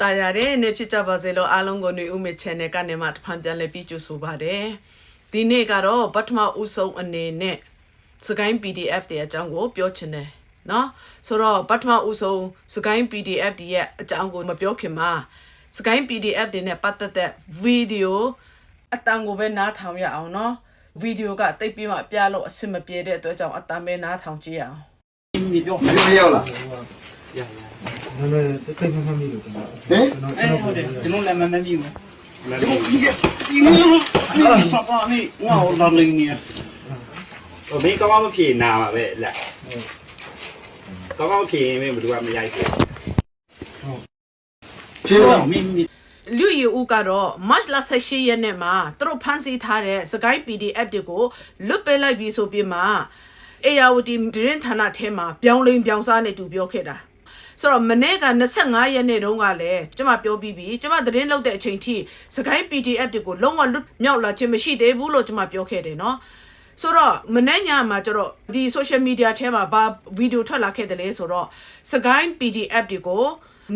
တာရတဲ့နေ့ဖြစ်ကြပါစေလို့အားလုံးကိုຫນွေဦးမေ channel ကနေမှတစ်ဖန်ပြန်လည်ပြီးကြိုဆိုပါတယ်ဒီနေ့ကတော့ပထမဦးဆုံးအနေနဲ့စကိုင်း PDF တွေအကြောင်းကိုပြောချင်တယ်နော်ဆိုတော့ပထမဦးဆုံးစကိုင်း PDF တွေရဲ့အကြောင်းကိုမပြောခင်မှာစကိုင်း PDF တွေနဲ့ပတ်သက်တဲ့ဗီဒီယိုအတန်ကိုပဲနားထောင်ရအောင်နော်ဗီဒီယိုကတိတ်ပြီးမှပြလို့အဆင်မပြေတဲ့အတွက်ကြောင့်အတန်ပဲနားထောင်ကြည့်ရအောင်မပြောမပြောလားရရ နာမည်တက်မမမီလို့ကျွန်တော်ဟဲ့ကျွန်တော်ကျွန်တော်နာမည်မမီဘူးလာလေဒီဒီမျိုးစပါမီဝါလာလင်းနီးဟိုဘေးကောင်းမဖြစ်နာပါပဲလက်ကောင်းကောင်းဖြစ်ရင်မင်းဘယ်သူမှမရိုက်ဘူးဟုတ်ဖြေပါမင်းလူရီဦးကတော့ March လ18ရက်နေ့မှာသူတို့ဖမ်းဆီးထားတဲ့စကိုင်း PDF တွေကိုလွတ်ပေးလိုက်ပြီးဆိုပြီးမှ ARD ဒရင်ဌာနထဲမှာပြောင်းလဲပြောင်းစားနေတူပြောခဲ့တာ ဆိုတော့မနေ့က25ရက်နေ့တုန်းကလည်းကျမပြောပြီးပြီကျမသတင်းလုပ်တဲ့အချိန်ထိစကိုင်း PDF တွေကိုလုံးဝလွတ်မြောက်လာခြင်းမရှိသေးဘူးလို့ကျမပြောခဲ့တယ်နော်ဆိုတော့မနေ့ညမှာကျတော့ဒီ social media ထဲမှာဘာဗီဒီယိုထွက်လာခဲ့တယ်လဲဆိုတော့စကိုင်း PDF တွေကို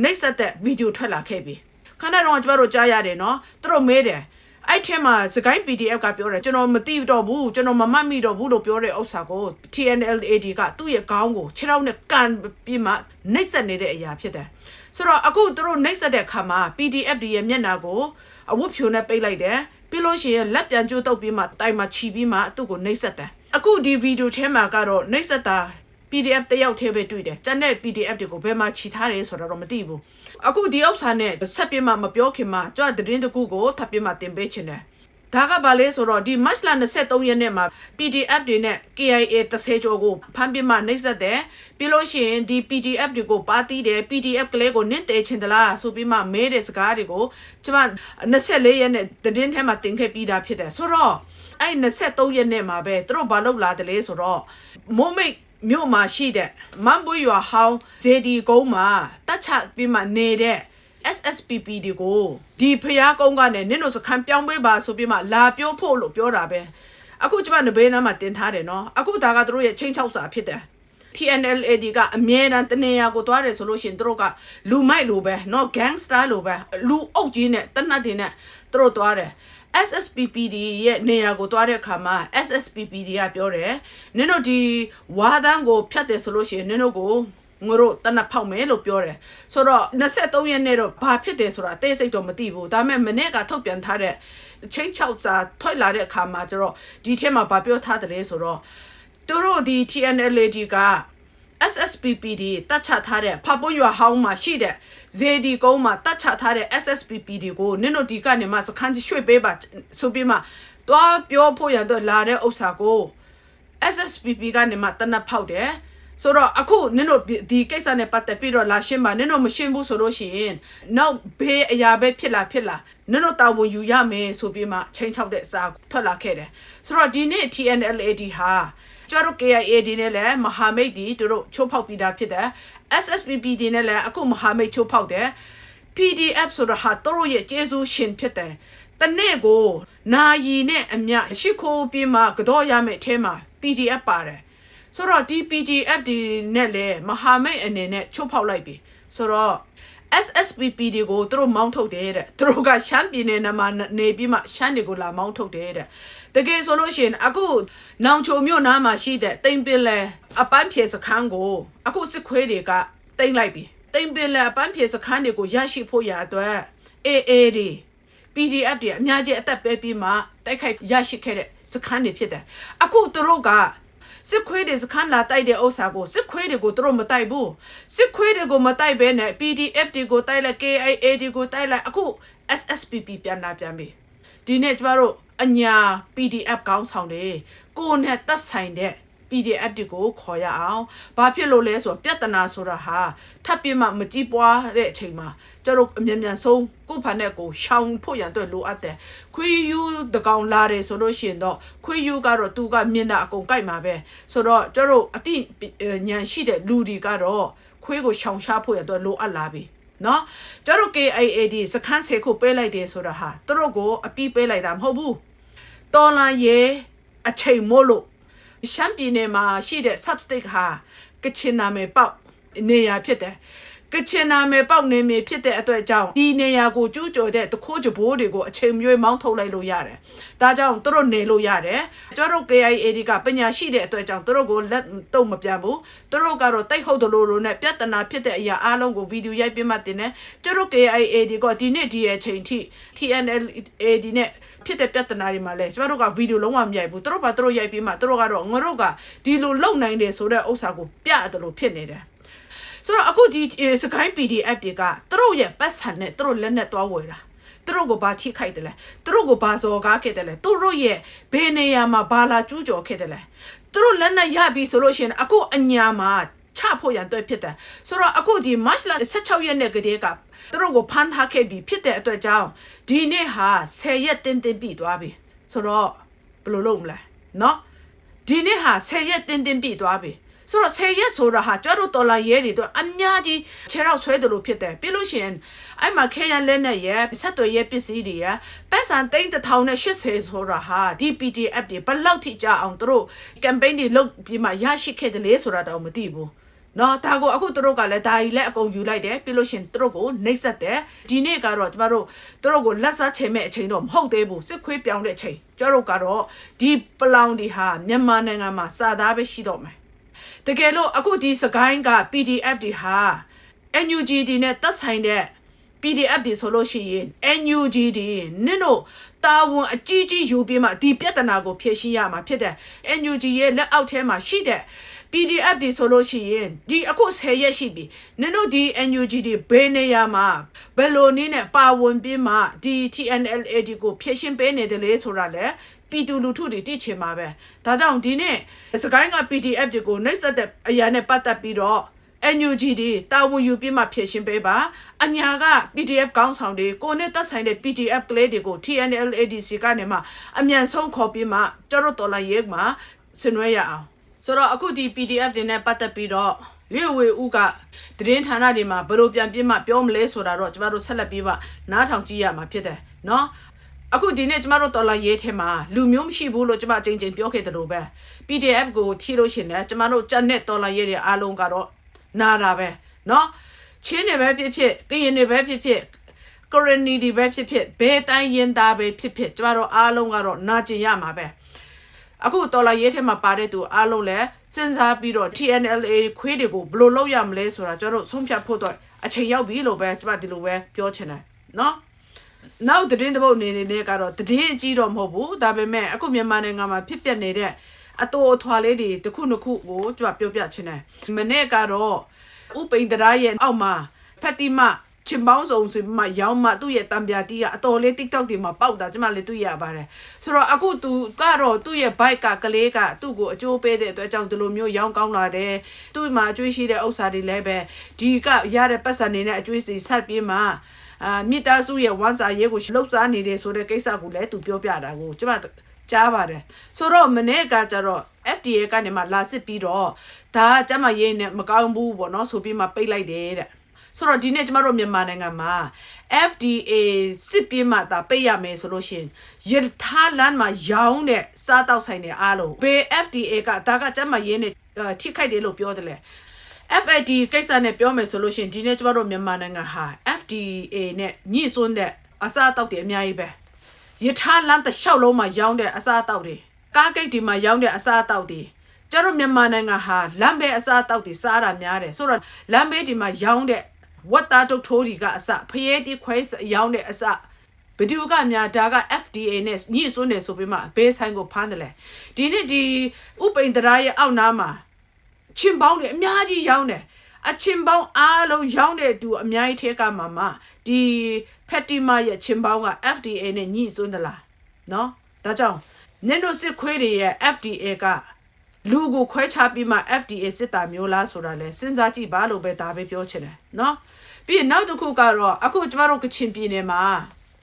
နှိပ်စက်တဲ့ဗီဒီယိုထွက်လာခဲ့ပြီခဏတော့ကျမတို့ကြားရတယ်နော်သူတို့မေးတယ် အဲ့ထဲမှာစကိုင်း PDF ကပြောတယ်ကျွန်တော်မသိတော့ဘူးကျွန်တော်မမှတ်မိတော့ဘူးလို့ပြောတဲ့ဥစ္စာကို TNLAD ကသူ့ရဲ့ခေါင်းကိုခြေထောက်နဲ့ကန်ပြီးမှနှိပ်စက်နေတဲ့အရာဖြစ်တယ်ဆိုတော့အခုသူတို့နှိပ်စက်တဲ့ခါမှာ PDF တွေရဲ့မျက်နှာကိုအဝတ်ဖြိုနဲ့ပိတ်လိုက်တယ်ပြီးလို့ရှိရင်လက်ပြန်ကျိုးတုပ်ပြီးမှတိုင်မှာခြီပြီးမှသူ့ကိုနှိပ်စက်တယ်အခုဒီဗီဒီယိုထဲမှာကတော့နှိပ်စက်တာ PDF တယောက်သေးပဲတွေ့တယ်။ကျန်တဲ့ PDF တွေကိုဘယ်မှာခြိထားတယ်ဆိုတော့မသိဘူး။အခုဒီဥစ္စာနဲ့ဆက်ပြမမပြောခင်မှာကြွတဲ့တကူကိုထပ်ပြမတင်ပေးချင်တယ်။ဒါကဘာလဲဆိုတော့ဒီ March လ23ရက်နေ့မှာ PDF တွေနဲ့ KIA 30ကျော်ကိုဖမ်းပြမနှိပ်စက်တယ်။ပြီးလို့ရှိရင်ဒီ PDF တွေကိုပါတီးတယ် PDF ကလေးကိုနင့်တဲချင်တလားဆိုပြီးမှမဲတဲ့စကားတွေကိုကျွန်မ24ရက်နဲ့သတင်းထဲမှာတင်ခဲ့ပြီးသားဖြစ်တယ်။ဆိုတော့အဲ့23ရက်နေ့မှာပဲသူတို့ဘာလုပ်လာတယ်လဲဆိုတော့မိုးမိတ် မြို့မှာရှိတဲ့မန်ဘူးရွာဟောင်း JD ကုန်းမှာတက်ချပြီးမှနေတဲ့ SSPP ဒီကိုဒီဖျားကုန်းကနေနင့်တို့စခန်းပြောင်းပေးပါဆိုပြီးမှလာပြောဖို့လို့ပြောတာပဲအခုကျမနဘေးနားမှာတင်ထားတယ်နော်အခုဒါကသူတို့ရဲ့ချင်းချောက်စာဖြစ်တယ် TNLAD ကအမြဲတမ်းတနေရာကိုသွားတယ်ဆိုလို့ရှရင်သူတို့ကလူမိုက်လိုပဲเนาะ gangster လိုပဲလူအုပ်ကြီးနဲ့တနတ်တွေနဲ့သူတို့သွားတယ် SSPPD ရဲ့နေရာကိုသွားတဲ့အခါမှာ SSPPD ကပြောတယ်နင်တို့ဒီဝါဒန်းကိုဖြတ်တယ်ဆိုလို့ရှိရင်နင်တို့ကိုငါတို့တနတ်ဖောက်မယ်လို့ပြောတယ်ဆိုတော့23ရက်နေ့တော့ဘာဖြစ်တယ်ဆိုတာအသေးစိတ်တော့မသိဘူးဒါပေမဲ့မနေ့ကထုတ်ပြန်ထားတဲ့ချင်းချောက်စာထွက်လာတဲ့အခါမှာကျတော့ဒီထဲမှာဘာပြောထားတယ်လဲဆိုတော့သူတို့ဒီ TNLAD က SSPPD တတ်ချထားတဲ့ဖပွရွာဟောင်းမှာရှိတဲ့ ZD ကုန်းမှာတတ်ချထားတဲ့ SSPPD ကိုနင်တို့ဒီကနေမှစခန်းကြီးရွှေ့ပေးပါဆိုပြီးမှတွားပြောဖို့ရတော့လာတဲ့ဥစ္စာကို SSPP ကနေမှတနတ်ဖောက်တယ် ဆိုတော့အခုနင်တို့ဒီကိစ္စနဲ့ပတ်သက်ပြီးတော့လာရှင်းပါနင်တို့မရှင်းဘူးဆိုလို့ရှိရင်နောက်ဘေးအရာပဲဖြစ်လာဖြစ်လာနင်တို့တာဝန်ယူရမယ်ဆိုပြီးမှချိန်ချောက်တဲ့အစာထွက်လာခဲ့တယ်ဆိုတော့ဒီနေ့ TNLAD ဟာကျတို့ KIA ဒီနဲ့လည်းမဟာမိတ်ဒီတို့ချိုးဖောက်ပြီးသားဖြစ်တယ် SSPP ဒီနဲ့လည်းအခုမဟာမိတ်ချိုးဖောက်တယ် PDF ဆိုတော့ဟာတို့ရဲ့ကျေးဇူးရှင်ဖြစ်တယ်တနေ့ကိုနာယီနဲ့အမြရှိခိုးပြီးမှကတော့ရမယ်အဲထဲမှာ PDF ပါတယ် ဆိုတော့ဒီ PDF ဒီနဲ့လည်းမဟာမိတ်အနေနဲ့ချုပ်ဖောက်လိုက်ပြီဆိုတော့ SSPP တွေကိုသူတို့မောင်းထုတ်တယ်တဲ့သူတို့ကရှမ်းပြည်နယ်မှာနေပြီးမှရှမ်းတွေကိုလာမောင်းထုတ်တယ်တဲ့တကယ်ဆိုလို့ရှိရင်အခုနောင်ချိုမြို့နားမှာရှိတဲ့တိမ်ပင်လဲအပန်းဖြေစခန်းကိုအခုစစ်ခွေးတွေကတိမ်လိုက်ပြီတိမ်ပင်လဲအပန်းဖြေစခန်းတွေကိုရရှိဖို့ရအတွက်အေးအေးဒီ PDF တွေအများကြီးအသက်ပဲပြီးမှတိုက်ခိုက်ရရှိခဲ့တဲ့စခန်းတွေဖြစ်တယ်အခုသူတို့က စစ်ခွေးတွေစခန်းလာတိုက်တဲ့ဥစ္စာကိုစစ်ခွေးတွေကိုသူတို့မတိုက်ဘူးစစ်ခွေးတွေကိုမတိုက်ဘဲနဲ့ PDF တွေကိုတိုက်လိုက် KIA တွေကိုတိုက်လိုက်အခု SSPP ပြန်လာပြန်ပြီဒီနေ့ကျမတို့အညာ PDF ကောင်းဆောင်တယ်ကိုယ်နဲ့သက်ဆိုင်တဲ့ PDF တွေကိုခေါ်ရအောင်။ဘာဖြစ်လို့လဲဆိုတော့ပြဿနာဆိုတာဟာထပ်ပြမှမကြည့်ပွားတဲ့အချိန်မှာကျတို့အမြန်မြန်ဆုံးကိုယ့်ဖာနဲ့ကိုရှောင်ဖို့ရန်အတွက်လိုအပ်တယ်။ခွေးယူတကောင်လာတယ်ဆိုလို့ရှိရင်တော့ခွေးယူကတော့သူကမြင်တာအကုန်ကြိုက်မှာပဲ။ဆိုတော့ကျတို့အတိညံရှိတဲ့လူတွေကတော့ခွေးကိုရှောင်ရှားဖို့ရန်အတွက်လိုအပ်လာပြီ။နော်ကျတို့ KIAD စခန်းစေခုပေးလိုက်တယ်ဆိုတာဟာသူတို့ကိုအပြီးပေးလိုက်တာမဟုတ်ဘူးတော်လန်ရဲ့အချိန်မို့လို့ ရှမ်းပြည်နယ်မှာရှိတဲ့ substate ဟာကချင်နာမည်ပေါက်နေရာဖြစ်တယ် ကကချင်နာမယ်ပေါက်နေမယ်ဖြစ်တဲ့အတွက်ကြောင့်ဒီနေရာကိုကျူးကျော်တဲ့တခိုးကြဘိုးတွေကိုအချိန်မျိုးမောင်းထုတ်လိုက်လို့ရတယ်။ဒါကြောင့်သူတို့နေလို့ရတယ်။ကျွန်တော်တို့ KIA ဒီကပညာရှိတဲ့အတွက်ကြောင့်သူတို့ကိုလက်တုံမပြန်ဘူး။သူတို့ကတော့တိတ်ဟုတ်တယ်လို့လို့နဲ့ပြဿနာဖြစ်တဲ့အရာအားလုံးကိုဗီဒီယိုရိုက်ပြမှတင်တယ်။ကျွန်တော် KIA ဒီကဒီနေ့ဒီရဲ့အချိန်ထိ TNLA ဒီနဲ့ဖြစ်တဲ့ပြဿနာတွေမှာလဲကျွန်တော်တို့ကဗီဒီယိုလုံးဝမရိုက်ဘူး။သူတို့ကသူတို့ရိုက်ပြီးမှသူတို့ကတော့ငါတို့ကဒီလိုလုံနိုင်တယ်ဆိုတဲ့ဥစ္စာကိုပြတယ်လို့ဖြစ်နေတယ်။ ဆိုတော့အခုဒီစကိုင်း PDF တွေကသူတို့ရဲ့ပတ်စံနဲ့သူတို့လက်နဲ့သွားဝယ်တာသူတို့ကိုဘာထိခိုက်တယ်လဲသူတို့ကိုဘာစော်ကားခဲ့တယ်လဲသူတို့ရဲ့ဘယ်နေရာမှာဘာလာကျူးကျော်ခဲ့တယ်လဲသူတို့လက်နဲ့ရပြီဆိုလို့ရှိရင်အခုအညာမှာချဖို့ရန်တွေ့ဖြစ်တယ်ဆိုတော့အခုဒီ March လ16ရက်နေ့ကတည်းကသူတို့ကိုဖမ်းထားခဲ့ပြီးဖြစ်တဲ့အတွက်ကြောင့်ဒီနေ့ဟာ10ရက်တင်းတင်းပြီးသွားပြီဆိုတော့ဘယ်လိုလုပ်မလဲเนาะ ဒီနေ့ဟာ10ရက်တင်းတင်းပြည့်သွားပြီ ဆိုတော့10ရက်ဆိုတာဟာကျတို့တော်လာရဲတွေတော့အများကြီးခြေတော့ဆွဲတယ်လို့ဖြစ်တယ်ပြီးလို့ရှိရင်အဲ့မှာခဲရန်လက်နဲ့ရဲဆက်သွယ်ရဲပစ္စည်းတွေရပတ်စံသိန်း1080ဆိုတာဟာဒီ PDF တွေဘယ်လောက်ထိကြအောင်သူတို့ campaign တွေလုပ်ပြီးမှရရှိခဲ့တယ်လေဆိုတာတော့မသိဘူးနော်ဒါကိုအခုသူတို့ကလည်းဒါကြီးလည်းအကုန်ယူလိုက်တယ်ပြီးလို့ရှရင်သူတို့ကိုနှိပ်စက်တယ်ဒီနေ့ကတော့ကျမတို့သူတို့ကိုလက်စားချိန်မဲ့အချိန်တော့မဟုတ်သေးဘူးစစ်ခွေးပြောင်းတဲ့အချိန်ကျတို့ကတော့ဒီပလောင်ဒီဟာမြန်မာနိုင်ငံမှာစာသားပဲရှိတော့မယ် တကယ်လို့အခုဒီစကိုင်းက PDF ဒီဟာ NUGD နဲ့သက်ဆိုင်တဲ့ PDF ဒီဆိုလို့ရှိရင် NUGD နင်တို့တာဝန်အကြီးကြီးယူပြီးမှဒီပြဿနာကိုဖြေရှင်းရမှာဖြစ်တယ် NUG ရဲ့လက်အောက်ထဲမှာရှိတဲ့ PDF ဒီဆိုလို့ရှိရင်ဒီအခု10ရက်ရှိပြီနင်တို့ဒီ NUG ဒီဘယ်နေရာမှာဘယ်လိုနည်းနဲ့ပါဝင်ပြီးမှဒီ TNLAD ကိုဖြည့်ရှင်းပေးနေတယ်လေဆိုတာလေပြည်သူလူထုတွေသိချင်မှာပဲဒါကြောင့်ဒီနေ့စကိုင်းက PDF တွေကိုနှိပ်စက်တဲ့အရာနဲ့ပတ်သက်ပြီးတော့ NUG ဒီတာဝန်ယူပြီးမှဖြည့်ရှင်းပေးပါအညာက PDF ကောင်းဆောင်တွေကိုနဲ့သက်ဆိုင်တဲ့ PDF ကလေးတွေကို TNLADC ကနေမှအမြန်ဆုံးခေါ်ပြီးမှကျတော့တော်လာရဲမှာဆင်နွှဲရအောင် ဆိုတော့အခုဒီ PDF တွေနဲ့ပတ်သက်ပြီးတော့လေဝေဦးကသတင်းဌာနတွေမှာဘယ်လိုပြန်ပြမှပြောမလဲဆိုတာတော့ကျမတို့ဆက်လက်ပြီးမှနားထောင်ကြည့်ရမှာဖြစ်တယ်နော် အခုဒီနေ့ကျမတို့တော်လာရေးထဲမှာလူမျိုးမရှိဘူးလို့ကျမအချိန်ချင်းပြောခဲ့တယ်လို့ပဲ PDF ကိုချီလို့ရှင်တယ်ကျမတို့ကြက်နဲ့တော်လာရေးတွေအားလုံးကတော့နာတာပဲเนาะချင်းနေပဲဖြစ်ဖြစ်ကရင်နေပဲဖြစ်ဖြစ်ကရနီဒီပဲဖြစ်ဖြစ်ဘဲတိုင်းရင်သားပဲဖြစ်ဖြစ်ကျမတို့အားလုံးကတော့နာကျင်ရမှာပဲ အခုတော်လာရေးထဲမှာပါတဲ့သူအားလုံးလည်းစဉ်းစားပြီးတော့ TNLA ခွေးတွေကိုဘယ်လိုလုပ်ရမလဲဆိုတာကျွန်တော်ဆုံးဖြတ်ဖို့တော့အချိန်ရောက်ပြီလို့ပဲကျွန်မဒီလိုပဲပြောချင်တယ်နော်နောက်သတင်းတပုတ်အနေနဲ့ကတော့သတင်းအကြီးတော့မဟုတ်ဘူးဒါပေမဲ့အခုမြန်မာနိုင်ငံမှာဖြစ်ပျက်နေတဲ့အတော်အထွာလေးတွေတစ်ခုနှစ်ခုကိုကျွန်မပြောပြချင်တယ်မနေ့ကတော့ဥပိန္ဒရာရဲ့အောက်မှာဖက်တိမ ချင်ပေါင်းစုံဆိုမှရောင်းမှသူ့ရဲ့တံပြာတီးကအတော်လေး TikTok တွေမှာပေါက်တာကျမလည်းတွေ့ရပါတယ်ဆိုတော့အခုသူကတော့သူ့ရဲ့ bike ကကလေးကသူ့ကိုအကျိုးပေးတဲ့အတွက်ကြောင့်ဒီလိုမျိုးရောင်းကောင်းလာတယ်သူ့မှာအကျွေးရှိတဲ့ဥစ္စာတွေလည်းပဲဒီကရတဲ့ပတ်စံနေနဲ့အကျွေးစီဆက်ပြီးမှအာမိသားစုရဲ့ဝမ်းစာရေးကိုလှုပ်ရှားနေတယ်ဆိုတဲ့ကိစ္စကိုလည်းသူပြောပြတာကိုကျမကြားပါတယ်ဆိုတော့မနေ့ကကျတော့ FDA ကနေမှလာစစ်ပြီးတော့ဒါကကျမရေးနဲ့မကောင်းဘူးပေါ့နော်ဆိုပြီးမှပိတ်လိုက်တယ်တဲ့ ဆိုတော့ဒီနေ့ကျမတို့မြန်မာနိုင်ငံမှာ FDA စစ်ပြီးမှဒါပိတ်ရမယ်ဆိုလို့ရှရင်ရထားလမ်းမှာရောင်းတဲ့စားတောက်ဆိုင်တွေအားလုံးဘေး FDA ကဒါကကျမရေးနဲ့အာထိခိုက်တယ်လို့ပြောတယ်လေ FAD ကိစ္စနဲ့ပြောမယ်ဆိုလို့ရှိရင်ဒီနေ့ကျမတို့မြန်မာနိုင်ငံဟာ FDA နဲ့ညှိစွန်းတဲ့အစားအသောက်တွေအများကြီးပဲယထာလမ်းတစ်လျှောက်လုံးမှာရောင်းတဲ့အစားအသောက်တွေကားဂိတ်ဒီမှာရောင်းတဲ့အစားအသောက်တွေကျတို့မြန်မာနိုင်ငံဟာလမ်းဘေးအစားအသောက်တွေစားတာများတယ်ဆိုတော့လမ်းဘေးဒီမှာရောင်းတဲ့ ဝတ်သားတုတ်ထိုးကြီးကအစဖရဲတီခွဲအယောင်းတဲ့အစဗီဒီယိုကများဒါက FDA နဲ့ညှိစွန်းတယ်ဆိုပြီးမှဘေးဆိုင်ကိုဖမ်းတယ်လေဒီနေ့ဒီဥပိန်တရာရဲ့အောက်နားမှာချင်းပေါင်းတွေအများကြီးရောင်းတယ်အချင်းပေါင်းအားလုံးရောင်းတဲ့သူအများကြီးထဲကမှမှဒီဖက်တီမာရဲ့ချင်းပေါင်းက FDA နဲ့ညှိစွန်းသလားနော်ဒါကြောင့်နင်တို့စစ်ခွေးတွေရဲ့ FDA က လူကိုခွဲခြားပြီးမှ FDA စစ်တာမျိုးလားဆိုတာလဲစဉ်းစားကြည့်ပါလို့ပဲဒါပဲပြောချင်တယ်เนาะပြီးရင်နောက်တစ်ခုကတော့အခုကျမတို့ကချင်ပြည်နယ်မှာ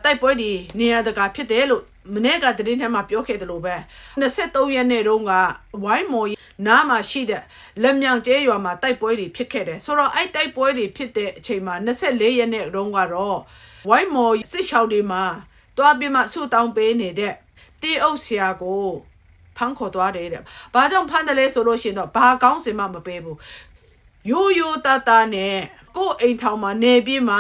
တိုက်ပွဲတွေနေရာတကာဖြစ်တယ်လို့မနေ့ကသတင်းထဲမှာပြောခဲ့တယ်လို့ပဲ23ရက်နေ့တုန်းကဝိုင်းမော်နားမှာရှိတဲ့လက်မြောင်ကျဲရွာမှာတိုက်ပွဲတွေဖြစ်ခဲ့တယ်ဆိုတော့အဲ့တိုက်ပွဲတွေဖြစ်တဲ့အချိန်မှာ24ရက်နေ့တုန်းကတော့ဝိုင်းမော်စစ်ရှောင်းတွေမှာတွားပြီးမှဆူတောင်းပေးနေတဲ့တေးအုပ်ဆရာကို ဖမ်းခေါ်သွားတယ်တဲ့။ဘာကြောင့်ဖမ်းတယ်လဲဆိုလို့ရှိရင်တော့ဘာကောင်းစင်မှမပေးဘူး။ရိုးရိုးသားသားနဲ့ကိုယ့်အိမ်ထောင်မှာနေပြီးမှ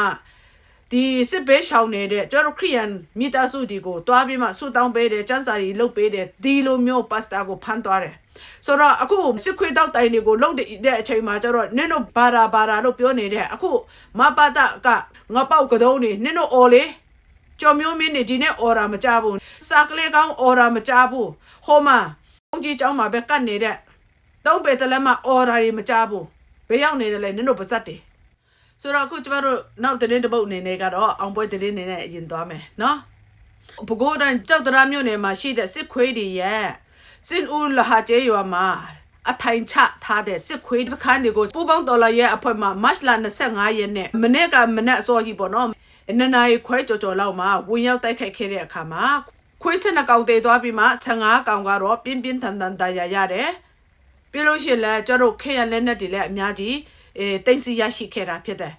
ဒီစစ်ဘေးရှောင်နေတဲ့ကျွန်တော်တို့ခရိယန်မိသားစုဒီကိုတွားပြီးမှဆူတောင်းပေးတယ်စံစာရီလုပ်ပေးတယ်ဒီလိုမျိုးပစတာကိုဖန်သွားတယ်ဆိုတော့အခုစစ်ခွေးတောက်တိုင်တွေကိုလုံတဲ့အချိန်မှာကျတော့နင်တို့ဘာရာဘာရာလို့ပြောနေတဲ့အခုမပါတကငါပေါက်ကတုံးနေနင်တို့အော်လေ ကြော်မျိုးမင်းနေဒီနေ့အော်ရာမကြဘူးစာကလေးကောင်းအော်ရာမကြဘူးဟိုမှာဘုန်းကြီးเจ้าမှာပဲကတ်နေတဲ့သုံးပေတလည်းမအော်ရာတွေမကြဘူးဘယ်ရောက်နေတယ်လဲနင်တို့ပါဇက်တွေ ဆိုတော့အခုကျမတို့နောက်တဲ့တဲ့ပုတ်အနေနဲ့ကတော့အောင်ပွဲတဲ့အနေနဲ့အရင်သွားမယ်နော်ဘကိုးတန်ကြောက်တရာမြို့နယ်မှာရှိတဲ့စစ်ခွေးတွေရဲ့စင်ဦးလဟာကျေးရွာမှာအထိုင်ချထားတဲ့စစ်ခွေးစခန်းတွေကိုပူပေါင်းဒေါ်လာရဲ့အဖွဲ့မှမတ်လ25ရက်နေ့မနေ့ကမနေ့အစောကြီးပေါ့နော် နနရီခွဲကြော်ကြော်လောက်မှာဝင်ရောက်တိုက်ခိုက်ခဲ့တဲ့အခါမှာခွေးစနကောင်တေသွားပြီးမှ15ကောင်ကတော့ပြင်းပြင်းထန်ထန်တရားရတယ်ပြီးလို့ရှိရင်လည်းကျတို့ခေရလက်နဲ့တွေလည်းအများကြီးအဲတိတ်စီရရှိခဲ့တာဖြစ်တယ်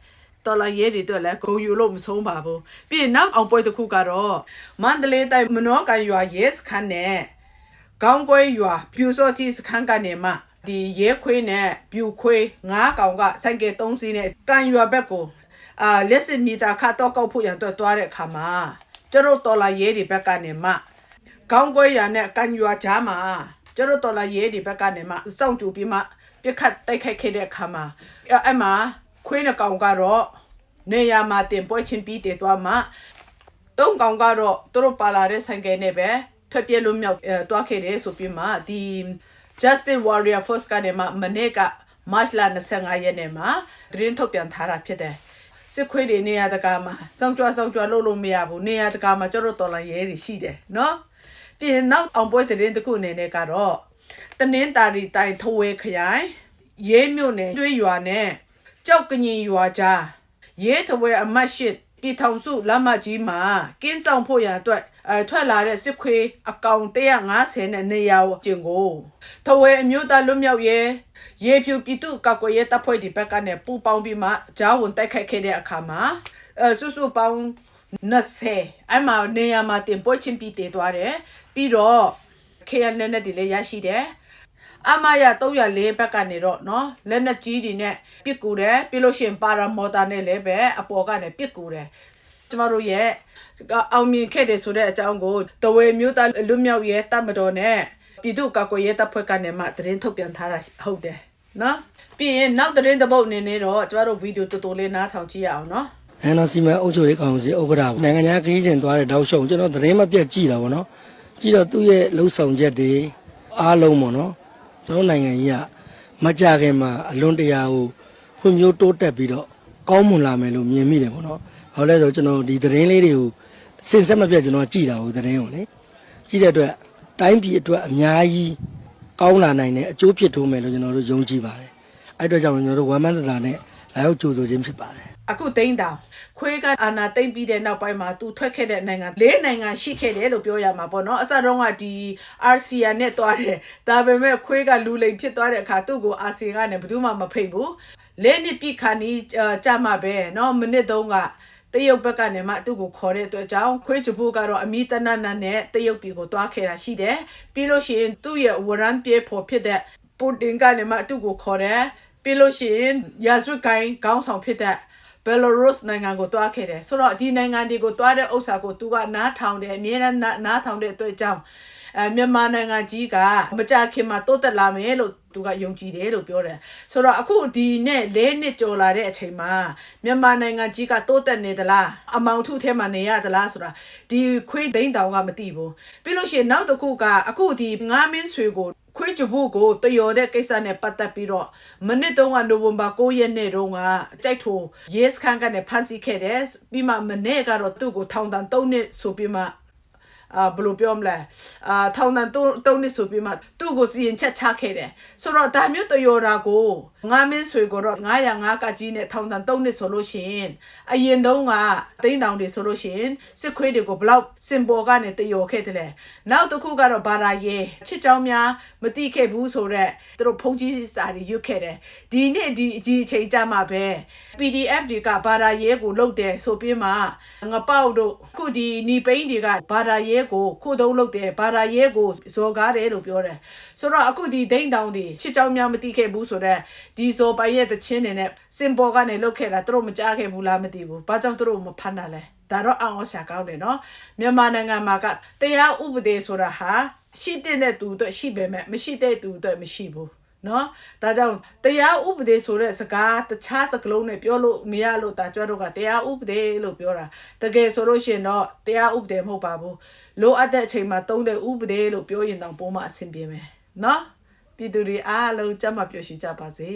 တော်လာရဲတွေအတွက်လည်းဂုံယူလို့မဆုံးပါဘူးပြီးရင်နောက်အောင်ပွဲတစ်ခုကတော့မန္တလေးတိုင်းမနောကန်ရွာရဲစခန်းနဲ့ကောင်းကွဲရွာပြူစောတိစခန်းကနေမှဒီရဲခွေးနဲ့ပြူခွေးငါးကောင်ကဆိုင်ကယ်၃စီးနဲ့ကန်ရွာဘက်ကို အာလက်စမီတာခတ်တော့ကောက်ဖို့ရန်အတွက်သွားတဲ့အခါမှာကျတို့တော်လာရဲတွေဘက်ကနေမှကောင်းကွဲရနဲ့ကန်ရွာချားမှာကျတို့တော်လာရဲဒီဘက်ကနေမှစောင့်ကြည့်ပြီးမှပြစ်ခတ်တိုက်ခိုက်ခဲ့တဲ့အခါမှာအဲ့အဲ့မှာခွေးနှကောင်ကတော့နေရာမှာတင်ပွဲချင်းပြီးတည်သွားမှသုံးကောင်ကတော့သူတို့ပါလာတဲ့ဆိုင်ကယ်နဲ့ပဲထွက်ပြေးလို့မြောက်အဲတွားခဲ့တယ်ဆိုပြီးမှဒီ Justice Warrior Force ကနေမှမနေ့က March လ25ရက်နေ့မှာသတင်းထုတ်ပြန်ထားတာဖြစ်တယ် စစ်ခွေးတွေနေရာတကာမှာစောင့်ကြွစောင့်ကြွလုပ်လို့မရဘူးနေရာတကာမှာကျတို့တော်လိုင်းရဲတွေရှိတယ်နော်ပြင်နောက်အောင်ပွဲသတင်းတစ်ခုအနေနဲ့ကတော့တနင်္သာရီတိုင်းထဝဲခရိုင်ရဲမြို့နယ်ကျွေးရွာနဲ့ကြောက်ကညင်ရွာကြားရဲထဝဲအမတ်ရှိပြည်ထောင်စုလမ်းမကြီးမှာကင်းဆောင်ဖို့ရန်အတွက် အဲထွက်လာတဲ့စစ်ခွေးအကောင်150နဲ့နေရာကိုကျင်ကိုထဝဲအမျိုးသားလွတ်မြောက်ရဲရဲဖြူပြည်သူ့ကာကွယ်ရေးတပ်ဖွဲ့ဒီဘက်ကနေပူးပေါင်းပြီးမှဂျားဝန်တိုက်ခိုက်ခဲ့တဲ့အခါမှာအဲစုစုပေါင်း 20အဲ့မှာနေရာမှာတင်ပွဲချင်းပြီးတည်သွားတယ်ပြီးတော့ KN လက်နဲ့ဒီလည်းရရှိတယ်အမရ304ဘက်ကနေတော့เนาะလက်နဲ့ကြီးကြီးနဲ့ပစ်ကူတယ်ပြီးလို့ရှိရင်ပါရာမော်တာနဲ့လည်းပဲအပေါ်ကနေပစ်ကူတယ် ကျမတို့ရဲ့အောင်မြင်ခဲ့တယ်ဆိုတဲ့အကြောင်းကိုတဝေမျိုးသားလွတ်မြောက်ရဲ့တပ်မတော်နဲ့ပြည်သူ့ကာကွယ်ရေးတပ်ဖွဲ့ကနေမှသတင်းထုတ်ပြန်ထားတာဟုတ်တယ်နော်ပြီးရင်နောက်သတင်းတစ်ပုတ်အနေနဲ့တော့ကျမတို့ဗီဒီယိုတူတူလေးနားထောင်ကြည့်ရအောင်နော်အန်နော်စီမံအုပ်ချုပ်ရေးကောင်စီဥက္ကဋ္ဌနိုင်ငံခြားခရီးစဉ်သွားတဲ့တောက်ရှုံကျွန်တော်သတင်းမပြတ်ကြည့်တာဗောနော်ကြည့်တော့သူ့ရဲ့လှုပ်ဆောင်ချက်တွေအားလုံးဗောနော်ကျွန်တော်နိုင်ငံကြီးကမကြခင်မှာအလွန်တရာကိုဖွံ့ဖြိုးတိုးတက်ပြီးတော့ကောင်းမွန်လာမယ်လို့မြင်မိတယ်ဗောနော် ဟောလဲဆိုကျွန်တော်ဒီသတင်းလေးတွေကိုစင်ဆက်မပြတ်ကျွန်တော်ကြည့်တာကိုသတင်းကိုလေကြည့်တဲ့အတွက်တိုင်းပြည်အတွက်အများကြီးကောင်းလာနိုင်တဲ့အကျိုးဖြစ်ထုံးမယ်လို့ကျွန်တော်တို့ယုံကြည်ပါတယ်အဲ့အတွက်ကြောင့်ကျွန်တော်တို့ဝမ်းမန်းတတာနဲ့လာရောက်ကြိုဆိုခြင်းဖြစ်ပါတယ် အခုတိန်းတောင်ခွေးကအာနာတိန်းပြီးတဲ့နောက်ပိုင်းမှာသူထွက်ခဲ့တဲ့နိုင်ငံ၄နိုင်ငံရှိခဲ့တယ်လို့ပြောရမှာပေါ့နော်အစတုန်းကဒီ RCN နဲ့တွားတယ်ဒါပေမဲ့ခွေးကလူလိမ်ဖြစ်သွားတဲ့အခါသူ့ကို RCN ကနေဘယ်သူမှမဖိတ်ဘူးလဲနှစ်ပြစ်ခါနီးအာကြမှာပဲเนาะမိနစ်တုန်းက တရုတ်ဘက်ကနေမှသူ့ကိုခေါ်တဲ့အတွက်ကြောင့်ခွေးချဖို့ကတော့အမီတနတ်နတ်နဲ့တရုတ်ပြည်ကိုတွားခဲ့တာရှိတယ်ပြီးလို့ရှိရင်သူ့ရဲ့ဝရန်ပြေဖို့ဖြစ်တဲ့ပူတင်ကနေမှသူ့ကိုခေါ်တယ်ပြီးလို့ရှိရင်ရာဇဝတ်ကိုင်းခေါင်းဆောင်ဖြစ်တဲ့ Belarus နိုင်ငံကိုတွားခဲ့တယ်ဆိုတော့ဒီနိုင်ငံတွေကိုတွားတဲ့ဥစ္စာကိုသူကနားထောင်တယ်အမြဲတမ်းနားနားထောင်တဲ့အတွက်ကြောင့် အဲမြန်မာနိုင်ငံကြီးကမကြခင်မှာတိုးတက်လာမယ်လို့သူကယုံကြည်တယ်လို့ပြောတယ်ဆိုတော့အခုဒီနဲ့၄နှစ်ကျော်လာတဲ့အချိန်မှာမြန်မာနိုင်ငံကြီးကတိုးတက်နေသလားအမောင်ထုထဲမှာနေရသလားဆိုတာဒီခွေးသိန်းတောင်ကမသိဘူးပြီးလို့ရှိရင်နောက်တစ်ခုကအခုဒီငါးမင်းဆွေကိုခွေးကြဖို့ကိုတယော်တဲ့ကိစ္စနဲ့ပတ်သက်ပြီးတော့မနစ်တုန်းကနိုဝင်ဘာ9ရက်နေ့တုန်းကကြိုက်ထို yes ခန်းကနေဖမ်းဆီးခဲ့တယ်ပြီးမှမနေ့ကတော့သူ့ကိုထောင်ဒဏ်3နှစ်ဆိုပြီးမှ အာဘယ်လိုပြောမလဲအာထောင်ဒဏ်3နှစ်ဆိုပြီးမှသူ့ကိုစီရင်ချက်ချခဲ့တယ်ဆိုတော့ဒါမျိုးတယော်တာကိုငါမင်းဆွေကိုတော့905ကကြီးနဲ့ထောင်ဒဏ်3နှစ်ဆိုလို့ရှိရင်အရင်တုန်းကတိန်းတောင်တွေဆိုလို့ရှိရင်စစ်ခွေးတွေကိုဘလောက်စင်ပေါ်ကနေတယော်ခဲ့တယ်လေနောက်တစ်ခုကတော့ဘာသာရေးချစ်ကြောင်းများမတိခဲ့ဘူးဆိုတော့သူတို့ဖုန်ကြီးစာတွေရွတ်ခဲ့တယ်ဒီနေ့ဒီအကြီးအချိန်ကြမှာပဲ PDF တွေကဘာသာရေးကိုလုတ်တယ်ဆိုပြီးမှငပေါက်တို့အခုဒီနီပိန်းတွေကဘာသာရေးကိုခုတုံးလုပ်တယ်ဘာသာရေးကိုဇော်ကားတယ်လို့ပြောတယ်ဆိုတော့အခုဒီဒိန်းတောင်ဒီချစ်ကြောင်များမသိခဲ့ဘူးဆိုတော့ဒီဇော်ပိုင်ရဲ့တချင်းနေနဲ့စင်ပေါ်ကနေလုတ်ခဲ့တာသူတို့မကြားခဲ့ဘူးလားမသိဘူးဘာကြောင့်သူတို့မဖမ်းတာလဲဒါတော့အောင်အောင်ရှာကောင်းတယ်နော်မြန်မာနိုင်ငံမှာကတရားဥပဒေဆိုတာဟာရှိတဲ့သူအတွက်ရှိပေမဲ့မရှိတဲ့သူအတွက်မရှိဘူး နော်ဒါကြောင့်တရားဥပဒေဆိုတဲ့စကားတခြားစကားလုံးနဲ့ပြောလို့မရလို့ဒါကြွတို့ကတရားဥပဒေလို့ပြောတာတကယ်ဆိုလို့ရှိရင်တော့တရားဥပဒေမဟုတ်ပါဘူးလိုအပ်တဲ့အချိန်မှာသုံးတဲ့ဥပဒေလို့ပြောရင်တော့ပုံမှန်အဆင်ပြေမယ်နော်ပြည်သူတွေအားလုံးကြမ်းမှပျော်ရွှင်ကြပါစေ